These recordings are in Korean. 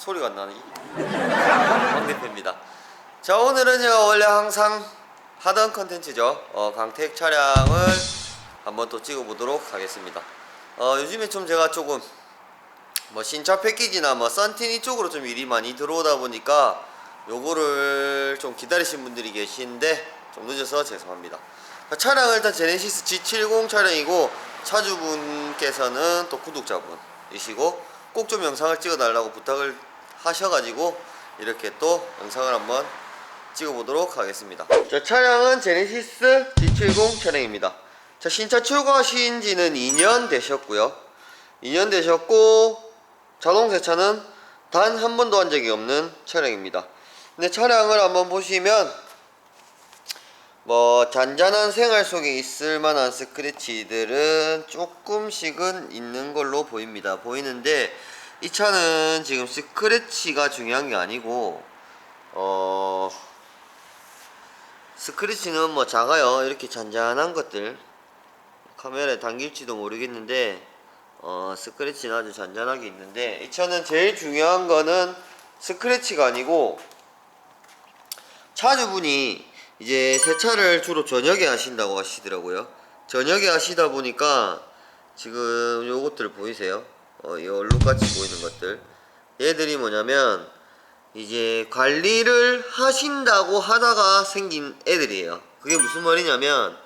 소리가 안 나니? 황 대표입니다. 자 오늘은 제가 원래 항상 하던 컨텐츠죠. 어, 강택 차량을 한번 또 찍어보도록 하겠습니다. 어, 요즘에 좀 제가 조금 뭐 신차 패키지나 뭐 썬틴 이쪽으로 좀 일이 많이 들어오다 보니까 요거를 좀 기다리신 분들이 계신데 좀 늦어서 죄송합니다. 차량은 일단 제네시스 G70 차량이고 차주분께서는 또 구독자분이시고 꼭 좀 영상을 찍어 달라고 부탁을 하셔가지고 이렇게 또 영상을 한번 찍어보도록 하겠습니다. 자 차량은 제네시스 G70 차량입니다. 자 신차 출고하신 지는 2년 되셨고요. 2년 되셨고 자동 세차는 단 한 번도 한 적이 없는 차량입니다. 근데 차량을 한번 보시면 뭐 잔잔한 생활 속에 있을 만한 스크래치들은 조금씩은 있는 걸로 보입니다. 보이는데 이 차는 지금 스크래치가 중요한 게 아니고 어 스크래치는 뭐 작아요 이렇게 잔잔한 것들 카메라에 담길지도 모르겠는데 어 스크래치는 아주 잔잔하게 있는데 이 차는 제일 중요한 거는 스크래치가 아니고 차주분이 이제 세차를 주로 저녁에 하신다고 하시더라고요. 저녁에 하시다 보니까 지금 요것들 보이세요? 어, 이 얼룩같이 보이는 것들. 얘들이 뭐냐면 이제 관리를 하신다고 하다가 생긴 애들이에요. 그게 무슨 말이냐면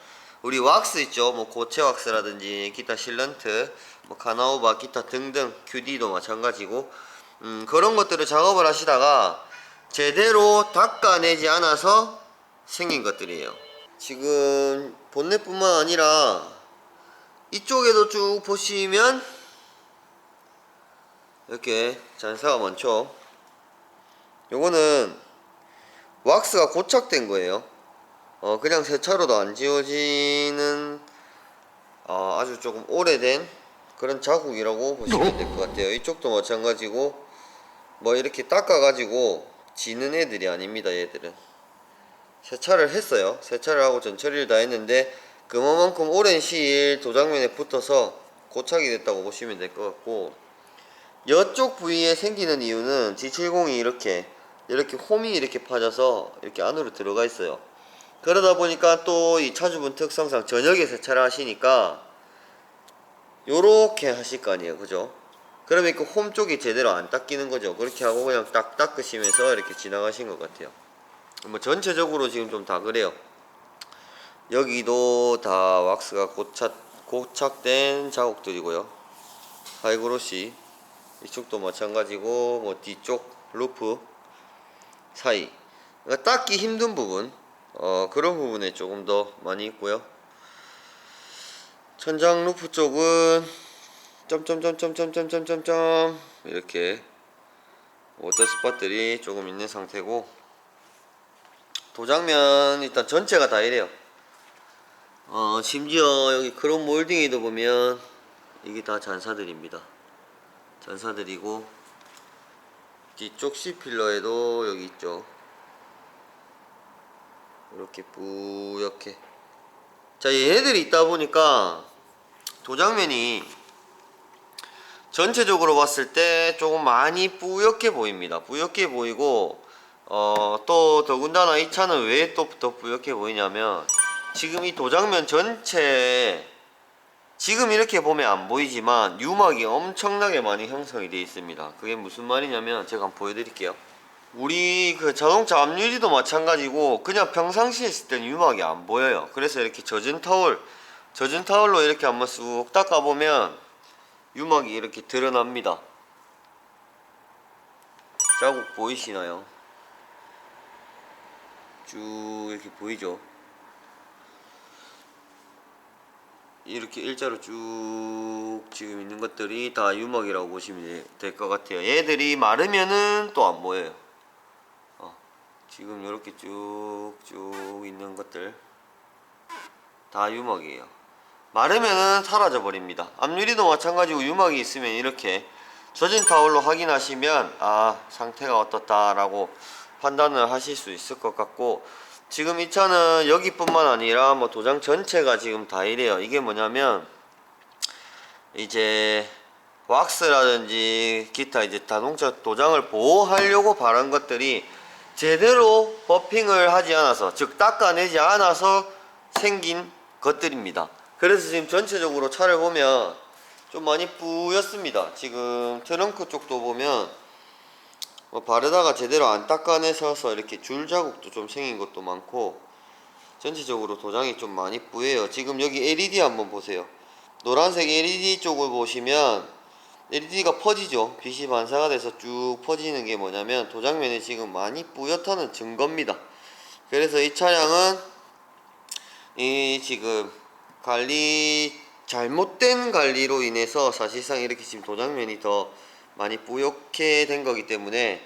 우리 왁스 있죠? 뭐 고체 왁스라든지 기타 실런트, 뭐 카나오바, 기타 등등 QD도 마찬가지고 음, 그런 것들을 작업을 하시다가 제대로 닦아내지 않아서 생긴 것들이에요. 지금 본넷뿐만 아니라 이쪽에도 쭉 보시면 이렇게 잔사가 많죠. 요거는 왁스가 고착된 거예요. 어, 그냥 세차로도 안 지워지는 어, 아주 조금 오래된 그런 자국이라고 보시면 될 것 같아요. 이쪽도 마찬가지고 뭐 이렇게 닦아 가지고 지는 애들이 아닙니다. 얘들은 세차를 했어요. 세차를 하고 전처리를 다 했는데 그만큼 오랜 시일 도장면에 붙어서 고착이 됐다고 보시면 될 것 같고 이쪽 부위에 생기는 이유는 G70이 이렇게 이렇게 홈이 이렇게 파져서 이렇게 안으로 들어가 있어요. 그러다 보니까 또 이 차주분 특성상 저녁에 세차를 하시니까 요렇게 하실 거 아니에요. 그죠? 그러면 그 홈 쪽이 제대로 안 닦이는 거죠. 그렇게 하고 그냥 딱 닦으시면서 이렇게 지나가신 것 같아요. 뭐 전체적으로 지금 좀 다 그래요. 여기도 다 왁스가 고착, 고착된 자국들이고요. 하이그로시 이쪽도 마찬가지고 뭐 뒤쪽 루프 사이 그러니까 닦기 힘든 부분 어, 그런 부분에 조금 더 많이 있고요. 천장 루프 쪽은 점점점점점점점점 이렇게 워터 스팟들이 조금 있는 상태고 도장면 일단 전체가 다 이래요. 어, 심지어 여기 크롬 몰딩에도 보면 이게 다 잔사들입니다. 잔사들이고 뒤쪽 C 필러에도 여기 있죠. 이렇게 뿌옇게. 자, 얘네들이 있다 보니까 도장면이 전체적으로 봤을 때 조금 많이 뿌옇게 보입니다. 뿌옇게 보이고 어, 또 더군다나 이 차는 왜 또 더 뿌옇게 보이냐면 지금 이 도장면 전체에 지금 이렇게 보면 안 보이지만 유막이 엄청나게 많이 형성이 되어 있습니다. 그게 무슨 말이냐면 제가 한번 보여드릴게요. 우리 그 자동차 앞유리도 마찬가지고 그냥 평상시에 있을 때는 유막이 안 보여요. 그래서 이렇게 젖은 타올, 젖은 타올로 이렇게 한번 쑥 닦아보면 유막이 이렇게 드러납니다. 자국 보이시나요? 쭉 이렇게 보이죠? 이렇게 일자로 쭉 지금 있는 것들이 다 유막이라고 보시면 될 것 같아요. 얘들이 마르면은 또 안 보여요. 어, 지금 이렇게 쭉쭉 있는 것들 다 유막이에요. 마르면은 사라져 버립니다. 앞유리도 마찬가지고 유막이 있으면 이렇게 젖은 타올로 확인하시면 아 상태가 어떻다 라고 판단을 하실 수 있을 것 같고 지금 이 차는 여기뿐만 아니라 뭐 도장 전체가 지금 다 이래요. 이게 뭐냐면 이제 왁스라든지 기타 이제 자동차 도장을 보호하려고 바른 것들이 제대로 버핑을 하지 않아서 즉 닦아내지 않아서 생긴 것들입니다. 그래서 지금 전체적으로 차를 보면 좀 많이 뿌였습니다. 지금 트렁크 쪽도 보면 뭐 바르다가 제대로 안 닦아내셔서 이렇게 줄 자국도 좀 생긴 것도 많고 전체적으로 도장이 좀 많이 뿌예요. 지금 여기 LED 한번 보세요. 노란색 LED 쪽을 보시면 LED가 퍼지죠. 빛이 반사가 돼서 쭉 퍼지는 게 뭐냐면 도장면에 지금 많이 뿌옇다는 증거입니다. 그래서 이 차량은 이 지금 관리 잘못된 관리로 인해서 사실상 이렇게 지금 도장면이 더 많이 뿌옇게 된 거기 때문에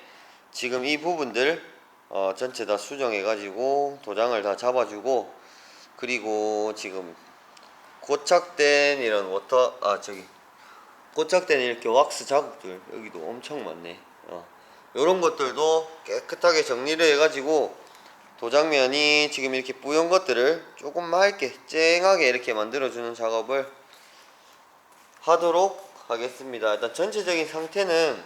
지금 이 부분들 어, 전체 다 수정해 가지고 도장을 다 잡아주고 그리고 지금 고착된 이런 워터 아 저기 고착된 이렇게 왁스 자국들 여기도 엄청 많네 어. 요런 것들도 깨끗하게 정리를 해 가지고 도장면이 지금 이렇게 뿌연 것들을 조금 맑게 쨍하게 이렇게 만들어 주는 작업을 하도록 하겠습니다 일단 전체적인 상태는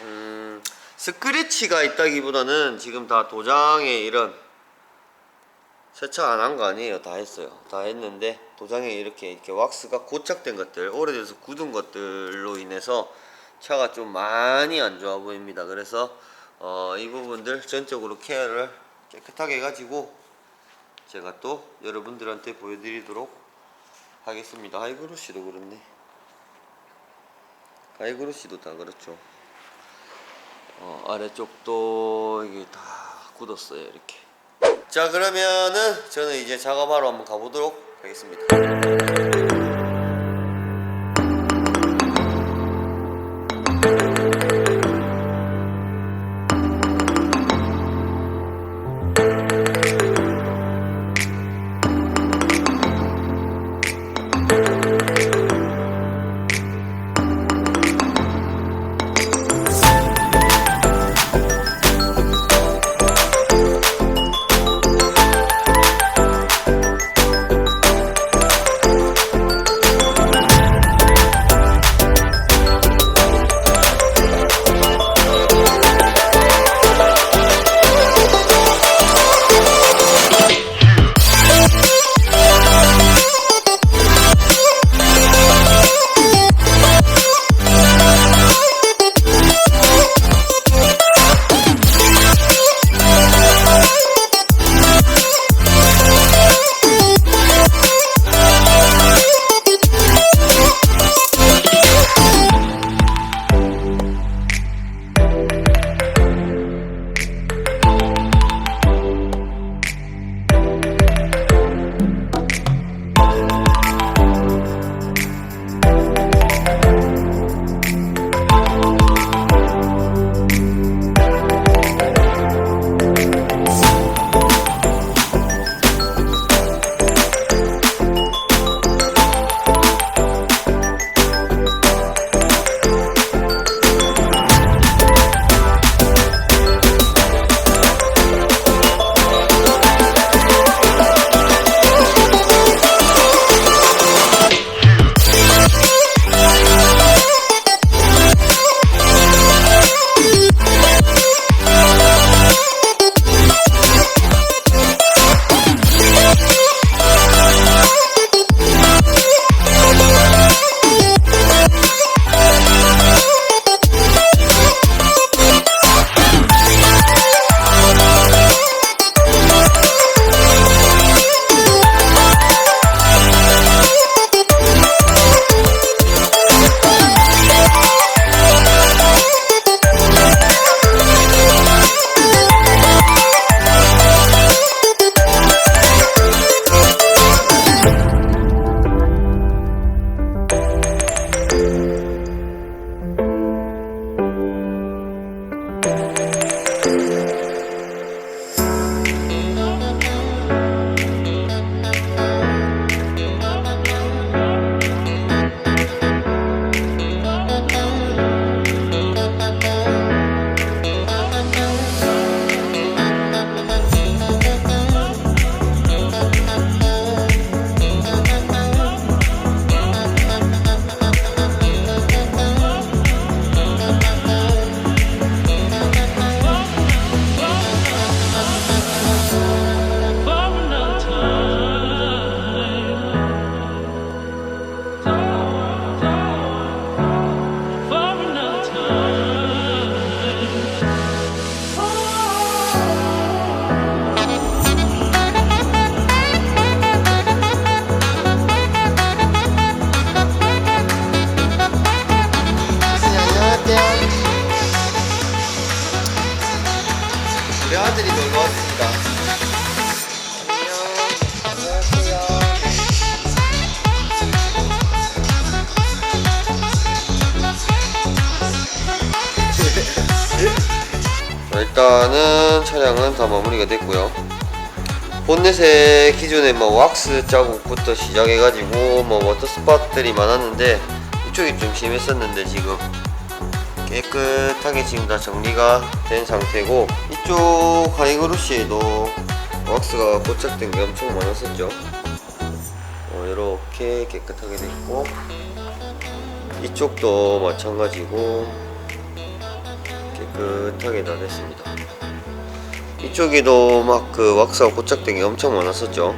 음, 스크래치가 있다기보다는 지금 다 도장에 이런 세차 안 한 거 아니에요. 다 했어요. 다 했는데 도장에 이렇게 이렇게 왁스가 고착된 것들, 오래돼서 굳은 것들로 인해서 차가 좀 많이 안 좋아 보입니다. 그래서 어, 이 부분들 전적으로 케어를 깨끗하게 해가지고 제가 또 여러분들한테 보여드리도록 하겠습니다. 하이그로시도 그렇네. 하이그로시도 다 그렇죠. 어, 아래쪽도 이게 다 굳었어요. 이렇게. 자 그러면은 저는 이제 작업하러 한번 가보도록 하겠습니다 일단은 차량은 다 마무리가 됐고요. 본넷에 기존에 뭐 왁스 자국부터 시작해가지고 뭐 워터 스팟들이 많았는데 이쪽이 좀 심했었는데 지금 깨끗하게 지금 다 정리가 된 상태고 이쪽 하이그루시에도 왁스가 고착된 게 엄청 많았었죠. 어, 이렇게 깨끗하게 됐고 이쪽도 마찬가지고 깨끗하게 다 됐습니다. 이쪽에도 막 그 왁스가 고착된 게 엄청 많았었죠.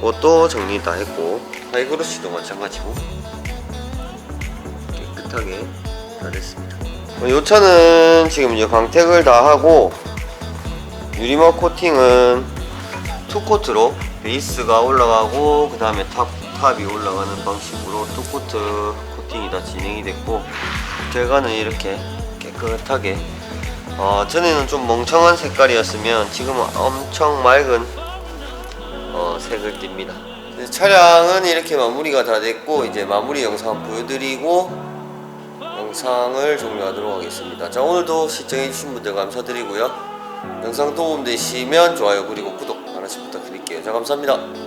그것도 정리 다 했고 하이그루시도 마찬가지고 깨끗하게 다 됐습니다. 어, 요 차는 지금 이제 광택을 다 하고 유리막 코팅은 투코트로 베이스가 올라가고 그 다음에 탑, 탑이 올라가는 방식으로 투코트 코팅이 다 진행이 됐고 결과는 이렇게 깨끗하게. 어, 전에는 좀 멍청한 색깔이었으면 지금은 엄청 맑은 어, 색을 띱니다. 네, 차량은 이렇게 마무리가 다 됐고 이제 마무리 영상 보여드리고 영상을 종료하도록 하겠습니다. 자 오늘도 시청해주신 분들 감사드리고요. 영상 도움되시면 좋아요 그리고 구독 하나씩 부탁드릴게요. 자 감사합니다